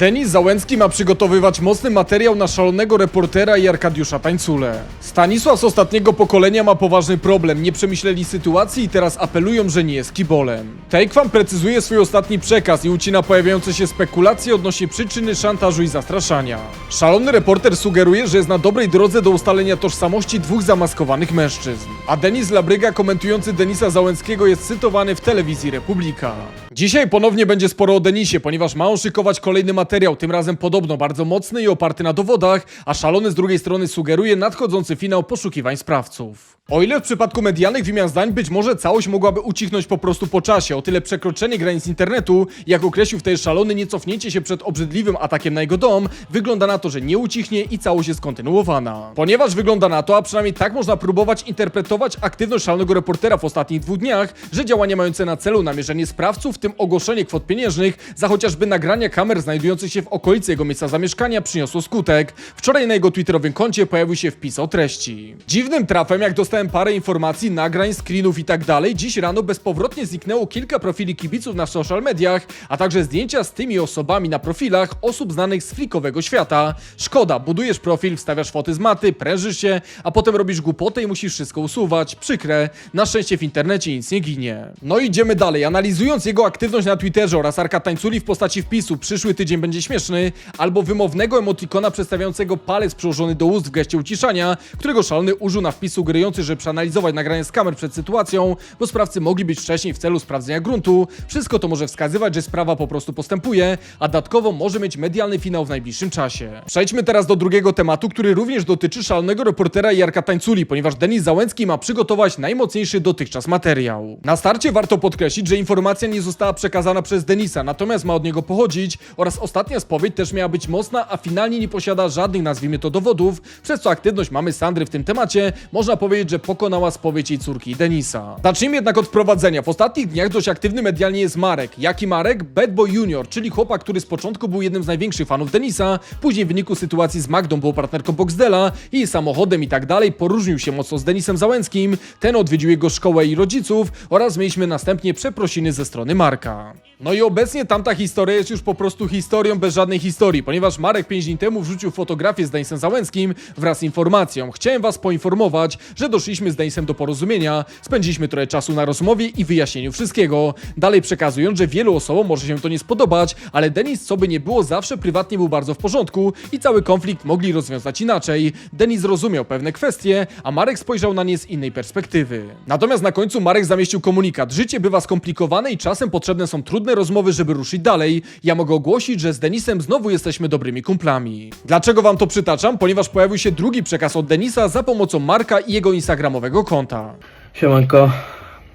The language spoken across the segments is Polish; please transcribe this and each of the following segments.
Denis Załęcki ma przygotowywać mocny materiał na szalonego reportera i Arkadiusza Tańcule. Stanisław z ostatniego pokolenia ma poważny problem, nie przemyśleli sytuacji i teraz apelują, że nie jest kibolem. Takewan precyzuje swój ostatni przekaz i ucina pojawiające się spekulacje odnośnie przyczyny szantażu i zastraszania. Szalony reporter sugeruje, że jest na dobrej drodze do ustalenia tożsamości dwóch zamaskowanych mężczyzn. A Denis Labryga komentujący Denisa Załęckiego jest cytowany w telewizji Republika. Dzisiaj ponownie będzie sporo o Denisie, ponieważ ma on szykować kolejny materiał, tym razem podobno bardzo mocny i oparty na dowodach, a szalony z drugiej strony sugeruje nadchodzący finał poszukiwań sprawców. O ile w przypadku medialnych wymian zdań być może całość mogłaby ucichnąć po prostu po czasie, o tyle przekroczenie granic internetu, jak określił wtedy szalony, nie cofnięcie się przed obrzydliwym atakiem na jego dom, wygląda na to, że nie ucichnie i całość jest kontynuowana. Ponieważ wygląda na to, a przynajmniej tak można próbować interpretować aktywność szalonego reportera w ostatnich dwóch dniach, że działania mające na celu namierzenie sprawców, w tym ogłoszenie kwot pieniężnych, za chociażby nagrania kamer znajdujących się w okolicy jego miejsca zamieszkania przyniosło skutek. Wczoraj na jego twitterowym koncie pojawił się wpis o treści. Dziwnym trafem, jak dostałem parę informacji, nagrań, screenów i tak dalej, dziś rano bezpowrotnie zniknęło kilka profili kibiców na social mediach, a także zdjęcia z tymi osobami na profilach osób znanych z flikowego świata. Szkoda, budujesz profil, wstawiasz foty z maty, prężysz się, a potem robisz głupotę i musisz wszystko usuwać. Przykre. Na szczęście w internecie nic nie ginie. No idziemy dalej. Analizując jego aktywność na Twitterze oraz Arka Tańculi w postaci wpisu przyszły tydzień będzie śmieszny, albo wymownego emotikona przedstawiającego palec przyłożony do ust w geście uciszania, którego szalony użył na wpis sugerujący, że przeanalizować nagranie z kamer przed sytuacją, bo sprawcy mogli być wcześniej w celu sprawdzenia gruntu. Wszystko to może wskazywać, że sprawa po prostu postępuje, a dodatkowo może mieć medialny finał w najbliższym czasie. Przejdźmy teraz do drugiego tematu, który również dotyczy szalonego reportera Jarka Tańculi, ponieważ Denis Załęcki ma przygotować najmocniejszy dotychczas materiał. Na starcie warto podkreślić, że informacja nie została przekazana przez Denisa, natomiast ma od niego pochodzić oraz ostatnia spowiedź też miała być mocna, a finalnie nie posiada żadnych, nazwijmy to, dowodów, przez co aktywność mamy Sandry w tym temacie można powiedzieć, że pokonała spowiedź jej córki Denisa. Zacznijmy jednak od wprowadzenia. W ostatnich dniach dość aktywny medialnie jest Marek. Jaki Marek? Bad Boy Junior, czyli chłopak, który z początku był jednym z największych fanów Denisa, później w wyniku sytuacji z Magdą był partnerką Boxdela i samochodem i tak dalej poróżnił się mocno z Denisem Załęckim. Ten odwiedził jego szkołę i rodziców oraz mieliśmy następnie przeprosiny ze strony Marka. No i obecnie tamta historia jest już po prostu historią bez żadnej historii, ponieważ Marek 5 dni temu wrzucił fotografię z Denisem Załęckim wraz z informacją. Chciałem was poinformować, że doszliśmy z Denisem do porozumienia, spędziliśmy trochę czasu na rozmowie i wyjaśnieniu wszystkiego. Dalej przekazując, że wielu osobom może się to nie spodobać, ale Denis, co by nie było, zawsze prywatnie był bardzo w porządku i cały konflikt mogli rozwiązać inaczej. Denis zrozumiał pewne kwestie, a Marek spojrzał na nie z innej perspektywy. Natomiast na końcu Marek zamieścił komunikat. Życie bywa skomplikowane i czasem potrzebne są trudne rozmowy, żeby ruszyć dalej. Ja mogę ogłosić, że z Denisem znowu jesteśmy dobrymi kumplami. Dlaczego wam to przytaczam? Ponieważ pojawił się drugi przekaz od Denisa za pomocą Marka i jego instagramowego konta. Siemanko,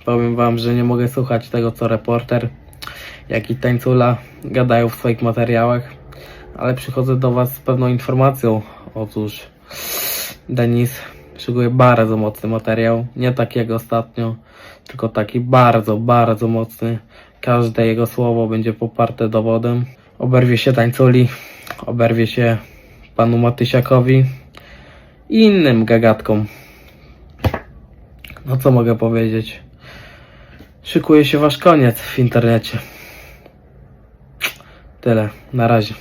powiem wam, że nie mogę słuchać tego co reporter, jak i tańcula gadają w swoich materiałach, ale przychodzę do was z pewną informacją. Otóż Denis szykuje bardzo mocny materiał, nie tak jak ostatnio, tylko taki bardzo, bardzo mocny. Każde jego słowo będzie poparte dowodem. Oberwie się tańculi, oberwie się panu Matysiakowi i innym gagatkom. No co mogę powiedzieć? Szykuje się wasz koniec w internecie. Tyle, na razie.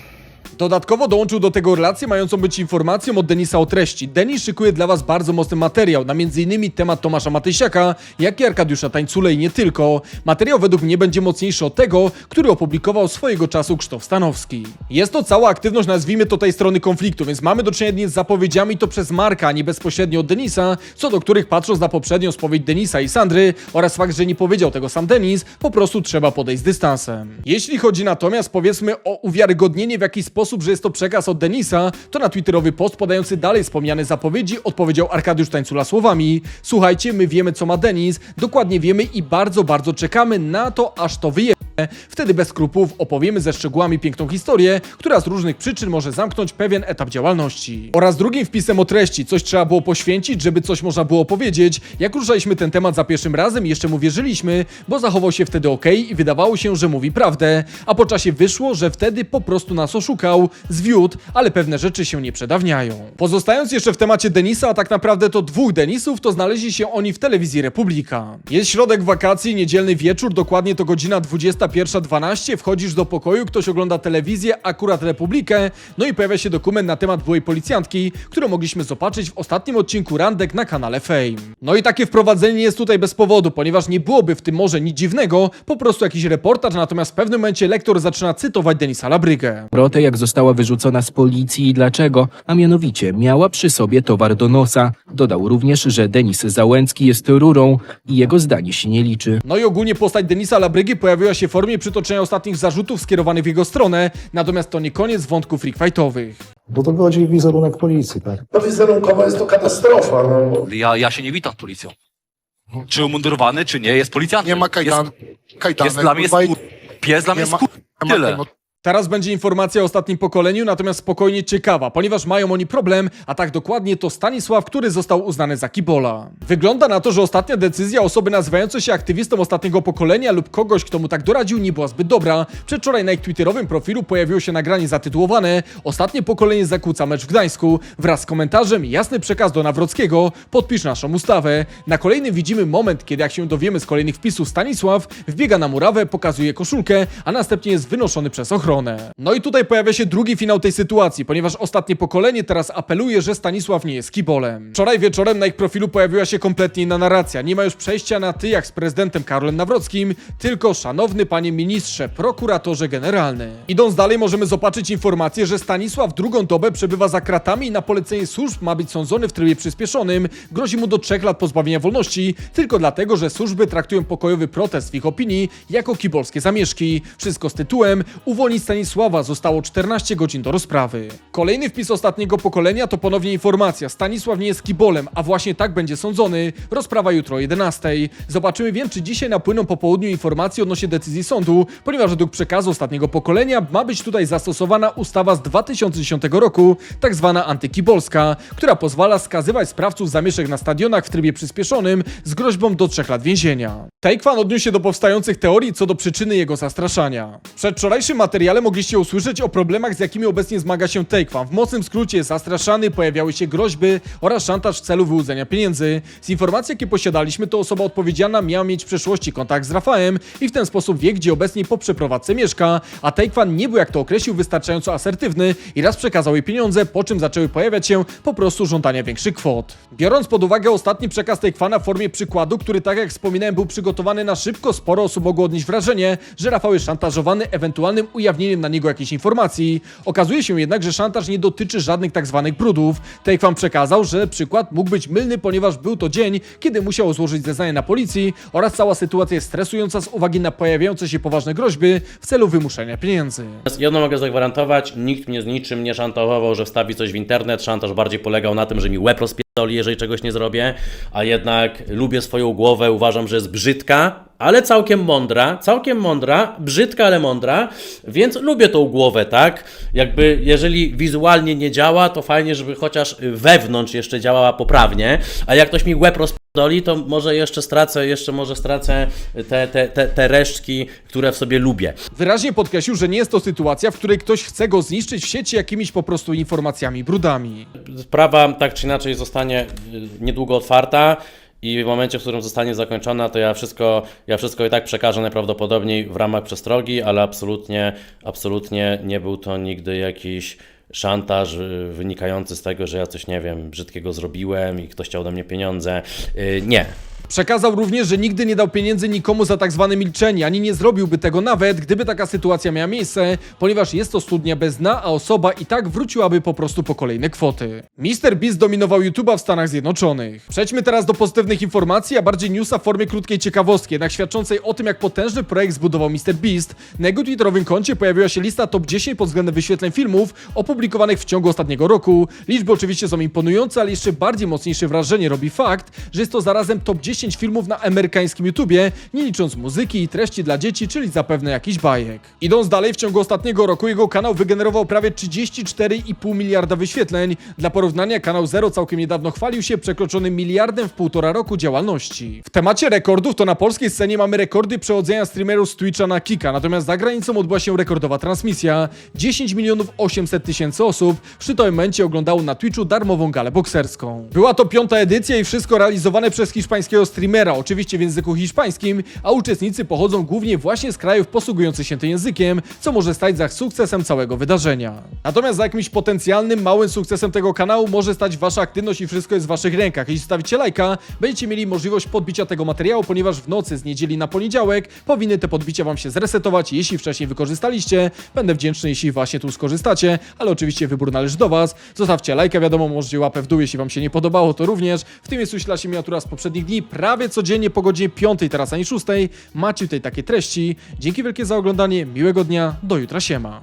Dodatkowo dołączył do tego relację mającą być informacją od Denisa o treści. Denis szykuje dla was bardzo mocny materiał, na m.in. temat Tomasza Matysiaka, jak i Arkadiusza Tańcule i nie tylko. Materiał według mnie będzie mocniejszy od tego, który opublikował swojego czasu Krzysztof Stanowski. Jest to cała aktywność, nazwijmy to tej strony konfliktu, więc mamy do czynienia z zapowiedziami to przez Marka, a nie bezpośrednio od Denisa, co do których patrząc na poprzednią spowiedź Denisa i Sandry oraz fakt, że nie powiedział tego sam Denis, po prostu trzeba podejść z dystansem. Jeśli chodzi natomiast powiedzmy o uwiarygodnienie w jakiś sposób, że jest to przekaz od Denisa, to na twitterowy post podający dalej wspomniane zapowiedzi odpowiedział Arkadiusz Tańcula słowami Słuchajcie, my wiemy co ma Denis, dokładnie wiemy i bardzo, bardzo czekamy na to, aż to wyje. Wtedy bez skrupułów opowiemy ze szczegółami piękną historię, która z różnych przyczyn może zamknąć pewien etap działalności. Oraz drugim wpisem o treści, coś trzeba było poświęcić, żeby coś można było powiedzieć. Jak ruszaliśmy ten temat za pierwszym razem, jeszcze mu wierzyliśmy, bo zachował się wtedy ok i wydawało się, że mówi prawdę, a po czasie wyszło, że wtedy po prostu nas oszukał, zwiódł, ale pewne rzeczy się nie przedawniają. Pozostając jeszcze w temacie Denisa, a tak naprawdę to dwóch Denisów, to znaleźli się oni w telewizji Republika. Jest środek wakacji, niedzielny wieczór, dokładnie to godzina 20 21.12, wchodzisz do pokoju, ktoś ogląda telewizję, akurat Republikę, no i pojawia się dokument na temat byłej policjantki, którą mogliśmy zobaczyć w ostatnim odcinku Randek na kanale Fame. No i takie wprowadzenie nie jest tutaj bez powodu, ponieważ nie byłoby w tym może nic dziwnego, po prostu jakiś reportaż, natomiast w pewnym momencie lektor zaczyna cytować Denisa Labrygę. Rotę, jak została wyrzucona z policji i dlaczego, a mianowicie miała przy sobie towar do nosa. Dodał również, że Denis Załęcki jest rurą i jego zdanie się nie liczy. No i ogólnie postać Denisa Labrygi pojawiła się w formie przytoczenia ostatnich zarzutów skierowanych w jego stronę, natomiast to nie koniec wątków freak fightowych. Bo to wychodzi wizerunek policji, tak? No wizerunkowo jest to katastrofa. No. Ja, ja się nie witam z policją. Czy umundurowany, czy nie, jest policjantem. Nie ma kajdan, Jest, kajdanek. jest dla mnie jest kur... Pies dla mnie nie jest ma- kur... nie ma- Tyle. Teraz będzie informacja o ostatnim pokoleniu, natomiast spokojnie ciekawa, ponieważ mają oni problem, a tak dokładnie to Stanisław, który został uznany za kibola. Wygląda na to, że ostatnia decyzja osoby nazywającej się aktywistą ostatniego pokolenia lub kogoś, kto mu tak doradził, nie była zbyt dobra. Przedwczoraj na ich twitterowym profilu pojawiło się nagranie zatytułowane Ostatnie pokolenie zakłóca mecz w Gdańsku wraz z komentarzem jasny przekaz do Nawrockiego, podpisz naszą ustawę. Na kolejnym widzimy moment, kiedy jak się dowiemy z kolejnych wpisów Stanisław wbiega na murawę, pokazuje koszulkę, a następnie jest wynoszony przez ochronę. No i tutaj pojawia się drugi finał tej sytuacji, ponieważ ostatnie pokolenie teraz apeluje, że Stanisław nie jest kibolem. Wczoraj wieczorem na ich profilu pojawiła się kompletnie inna narracja. Nie ma już przejścia na ty jak z prezydentem Karolem Nawrockim, tylko szanowny panie ministrze, prokuratorze generalny. Idąc dalej możemy zobaczyć informację, że Stanisław drugą dobę przebywa za kratami i na polecenie służb ma być sądzony w trybie przyspieszonym. Grozi mu do trzech lat pozbawienia wolności, tylko dlatego, że służby traktują pokojowy protest w ich opinii jako kibolskie zamieszki. Wszystko z tytułem Uwolnić Stanisława zostało 14 godzin do rozprawy. Kolejny wpis ostatniego pokolenia to ponownie informacja. Stanisław nie jest kibolem, a właśnie tak będzie sądzony. Rozprawa jutro o 11. Zobaczymy więc, czy dzisiaj napłyną po południu informacje odnośnie decyzji sądu, ponieważ według przekazu ostatniego pokolenia ma być tutaj zastosowana ustawa z 2010 roku, tak zwana antykibolska, która pozwala skazywać sprawców zamieszek na stadionach w trybie przyspieszonym z groźbą do 3 lat więzienia. Taekwan odniósł się do powstających teorii co do przyczyny jego zastraszania. Przedwczorajszym materiale mogliście usłyszeć o problemach, z jakimi obecnie zmaga się Taekwan. W mocnym skrócie jest zastraszany, pojawiały się groźby oraz szantaż w celu wyłudzenia pieniędzy. Z informacji, jakie posiadaliśmy, to osoba odpowiedzialna miała mieć w przeszłości kontakt z Rafałem i w ten sposób wie, gdzie obecnie po przeprowadzce mieszka, a Taekwan nie był, jak to określił, wystarczająco asertywny i raz przekazał jej pieniądze, po czym zaczęły pojawiać się po prostu żądania większych kwot. Biorąc pod uwagę ostatni przekaz Taekwana w formie przykładu, który tak jak wspominałem był przygotowany na szybko, sporo osób mogło odnieść wrażenie, że Rafał jest szantażowany ewentualnym ujawnieniem na niego jakiejś informacji. Okazuje się jednak, że szantaż nie dotyczy żadnych tak zwanych brudów. Taekwan przekazał, że przykład mógł być mylny, ponieważ był to dzień, kiedy musiał złożyć zeznanie na policji oraz cała sytuacja jest stresująca z uwagi na pojawiające się poważne groźby w celu wymuszenia pieniędzy. Jedno mogę zagwarantować, nikt mnie z niczym nie szantażował, że wstawi coś w internet. Szantaż bardziej polegał na tym, że mi łeb rozpierdoli, jeżeli czegoś nie zrobię, a jednak lubię swoją głowę, uważam, że jest brzydka, ale całkiem mądra, całkiem mądra, brzydka, ale mądra, więc lubię tą głowę, tak? Jakby jeżeli wizualnie nie działa, to fajnie, żeby chociaż wewnątrz jeszcze działała poprawnie, a jak ktoś mi łeb rozpierdoli, to może jeszcze stracę, jeszcze może stracę te, te, te, te resztki, które w sobie lubię. Wyraźnie podkreślił, że nie jest to sytuacja, w której ktoś chce go zniszczyć w sieci jakimiś po prostu informacjami brudami. Sprawa tak czy inaczej zostanie y, niedługo otwarta i w momencie, w którym zostanie zakończona, to ja wszystko, ja wszystko i tak przekażę najprawdopodobniej w ramach przestrogi, ale absolutnie, absolutnie nie był to nigdy jakiś szantaż y, wynikający z tego, że ja coś, nie wiem, brzydkiego zrobiłem i ktoś chciał ode mnie pieniądze. Y, Nie. Przekazał również, że nigdy nie dał pieniędzy nikomu za tak zwane milczenie, ani nie zrobiłby tego nawet, gdyby taka sytuacja miała miejsce, ponieważ jest to studnia bez dna, a osoba i tak wróciłaby po prostu po kolejne kwoty. Mr. Beast dominował YouTube'a w Stanach Zjednoczonych. Przejdźmy teraz do pozytywnych informacji, a bardziej newsa w formie krótkiej ciekawostki, jednak świadczącej o tym, jak potężny projekt zbudował Mr. Beast. Na jego twitterowym koncie pojawiła się lista top 10 pod względem wyświetleń filmów opublikowanych w ciągu ostatniego roku. Liczby oczywiście są imponujące, ale jeszcze bardziej mocniejsze wrażenie robi fakt, że jest to zarazem top 10 filmów na amerykańskim YouTubie, nie licząc muzyki i treści dla dzieci, czyli zapewne jakiś bajek. Idąc dalej, w ciągu ostatniego roku jego kanał wygenerował prawie 34,5 miliarda wyświetleń. Dla porównania kanał Zero całkiem niedawno chwalił się przekroczonym miliardem w półtora roku działalności. W temacie rekordów to na polskiej scenie mamy rekordy przechodzenia streamerów z Twitcha na Kika, natomiast za granicą odbyła się rekordowa transmisja. 10 milionów 800 tysięcy osób w szczytowym momencie oglądało na Twitchu darmową galę bokserską. Była to piąta edycja i wszystko realizowane przez hiszpańskiego streamera, oczywiście w języku hiszpańskim, a uczestnicy pochodzą głównie właśnie z krajów posługujących się tym językiem, co może stać za sukcesem całego wydarzenia. Natomiast za jakimś potencjalnym małym sukcesem tego kanału może stać wasza aktywność i wszystko jest w waszych rękach. Jeśli stawicie lajka, będziecie mieli możliwość podbicia tego materiału, ponieważ w nocy z niedzieli na poniedziałek powinny te podbicia wam się zresetować, jeśli wcześniej wykorzystaliście. Będę wdzięczny, jeśli właśnie tu skorzystacie, ale oczywiście wybór należy do was. Zostawcie lajka, wiadomo, możecie łapę w dół, jeśli wam się nie podobało, to również. W tym jest uśla miniatura z poprzednich dni, prawie codziennie po godzinie 5, teraz ani 6. Macie tutaj takie treści. Dzięki wielkie za oglądanie, miłego dnia, do jutra siema.